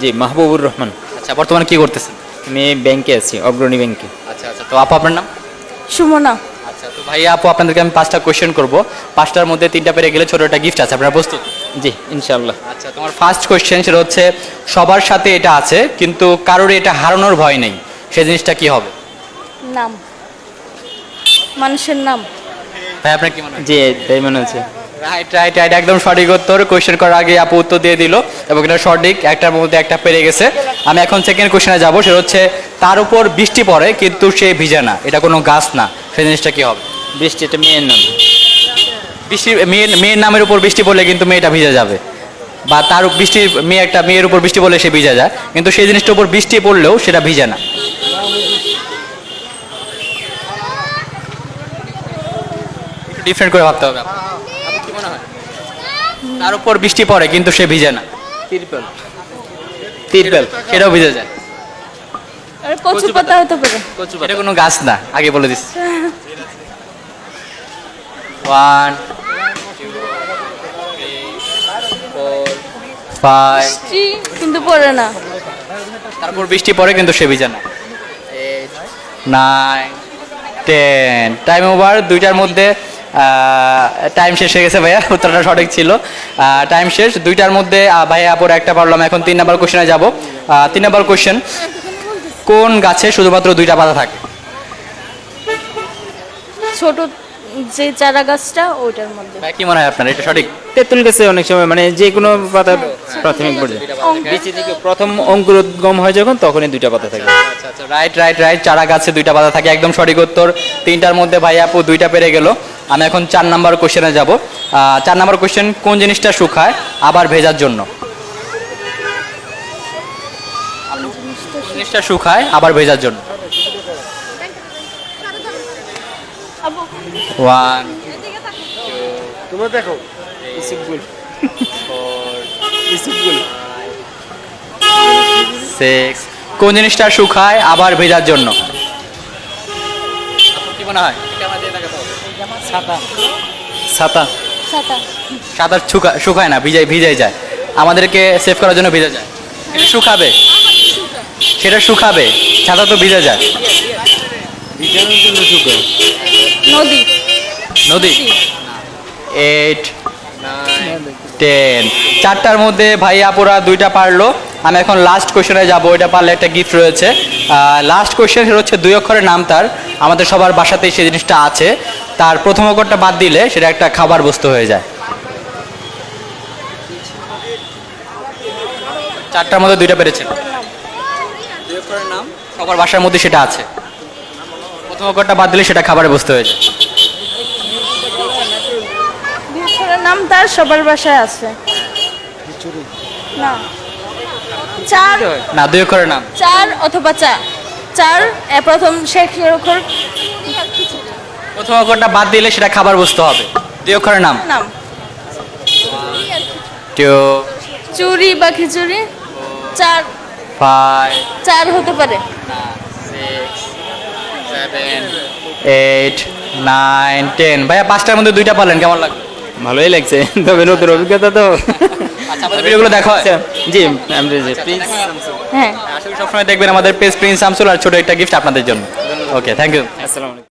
জি মাহবুবুর রহমান। আচ্ছা বর্তমানে কি করতেছেন? আমি ব্যাংকে আছি অগ্রণী ব্যাংকে। আচ্ছা আচ্ছা তো আপু আপনার নাম? সুমনা। আচ্ছা তো ভাইয়া আপু আপনাদেরকে আমি পাঁচটা কোয়েশ্চেন করব। পাঁচটার মধ্যে তিনটা পেরে গেলে ছোট একটা গিফট আছে আপনারা প্রস্তুত? জি ইনশাল্লাহ আচ্ছা তোমার ফার্স্ট কোয়েশ্চেন সেটা হচ্ছে সবার সাথে এটা আছে কিন্তু কারোর এটা হারানোর ভয় নেই। সেই জিনিসটা কি হবে? নাম। মানুষের নাম। ভাই আপনার কি মনে হয়? জি তাই মনে হচ্ছে। রাইট রাইট রাইট একদম সঠিক উত্তর। কোয়েশ্চেন করার আগে আপু উত্তর দিয়ে দিল এবং এটা সঠিক একটার মধ্যে একটা পেরে গেছে। আমি এখন সেকেন্ড কোয়েশ্চেনে যাব সেটা হচ্ছে তার উপর বৃষ্টি পড়ে কিন্তু সে ভিজে না। এটা কোনো গাছ না। সেই জিনিসটা কি হবে? বৃষ্টি এটা মেয়ের নাম। বৃষ্টি মেয়ের মেয়ের নামের উপর বৃষ্টি পড়লে কিন্তু মেয়েটা ভিজে যাবে। বা তার বৃষ্টির মেয়ে একটা মেয়ের উপর বৃষ্টি পড়লে সে ভিজে যায়। কিন্তু সেই জিনিসটার উপর বৃষ্টি পড়লেও সেটা ভিজে না। ডিফারেন্ট করে ভাবতে হবে আপনার। আপনার কি মনে হয়? তার উপর বৃষ্টি পড়ে কিন্তু সে ভিজে না। তিরপল। তিরপল সেটাও ভিজে যায়। কচু পাতা হতে পারে। এটা কোনো গাছ না আগে বলে দিচ্ছি ওয়ান জি, কিন্তু পড়ে না। তারপর বৃষ্টি পড়ে কিন্তু সে ভিজে না। নাইন টেন টাইম ওভার দুইটার মধ্যে টাইম শেষ হয়ে গেছে ভাইয়া উত্তরটা সঠিক ছিল। টাইম শেষ দুইটার মধ্যে ভাইয়া আপুর একটা পারলাম এখন তিন নাম্বার কোশ্চেনে যাব। তিন নাম্বার কোশ্চেন কোন গাছে শুধুমাত্র দুইটা পাতা থাকে? ছোট যে চারা গাছটা ওইটার মধ্যে। ভাই কি মনে হয় আপনার? এটা সঠিক? তেঁতুল গাছে অনেক সময় মানে যে কোনো পাতা প্রাথমিক পর্যায়ে। বিচি থেকে প্রথম অঙ্কুরোদ্গম হয় যখন তখনই দুইটা পাতা থাকে। আচ্ছা আচ্ছা রাইট রাইট রাইট চারা গাছে দুইটা পাতা থাকে একদম সঠিক উত্তর। তিনটার মধ্যে ভাই আপু দুইটা পেরে গেল। আমি এখন চার নাম্বার কোশ্চেনে যাব। চার নাম্বার কোশ্চেন কোন জিনিসটা শুকায় আবার ভেজার জন্য? জিনিসটা শুকায় আবার ভেজার জন্য। ওয়ান তোমরা দেখো। সিক্স কোন জিনিসটা শুকায় আবার ভেজার জন্য? কি মনে হয়? ছাতা। ছাতা? ছাতা। সাঁতার শুকা শুকায় না ভিজাই ভিজাই যায়। আমাদেরকে সেভ করার জন্য ভিজে যায়। এটা শুকাবে। সেটা শুকাবে। ছাতা তো ভিজে যায়। ভিজানোর জন্য শুকায়। নদী। নদী? এইট টেন চারটার মধ্যে ভাই আপুরা দুইটা পারল। আমি এখন লাস্ট কোশ্চেনে যাব। এটা পারলে একটা গিফট রয়েছে। লাস্ট কোশ্চেন সেটা হচ্ছে দুই অক্ষরের নাম তার। আমাদের সবার বাসাতেই সেই জিনিসটা আছে। তার প্রথম অক্ষরটা বাদ দিলে সেটা একটা খাবার বস্তু হয়ে যায়। চারটার মধ্যে দুইটা পেরেছেন দুই অক্ষরের নাম সবার বাসার মধ্যে সেটা আছে। প্রথম অক্ষরটা বাদ দিলে সেটা খাবারের বস্তু হয়ে যায়। নাম তার সবার বাসায় আছে। না। চার না দুই অক্ষরের নাম। চার অথবা চা চার প্রথম শেখের অক্ষর প্রথম অক্ষরটা বাদ দিলে সেটা খাবার বস্তু হবে। দুই অক্ষরের নাম? নাম। টু চুরি বা খিচুড়ি? চার। ফাইভ চার হতে পারে। Seven eight nine ten. ভাইয়া পাঁচটার মধ্যে দুইটা পারলেন কেমন লাগল? ভালোই লাগছে। তবে নতুন অভিজ্ঞতা তো। আচ্ছা আমাদের ভিডিওগুলো দেখো আচ্ছা, জি যে প্রিন্স হ্যাঁ আসলে সবসময় দেখবেন আমাদের পেজ প্রিন্স শামসুল আর ছোট একটা গিফট আপনাদের জন্য। ওকে থ্যাংক ইউ আসসালামু আলাইকুম।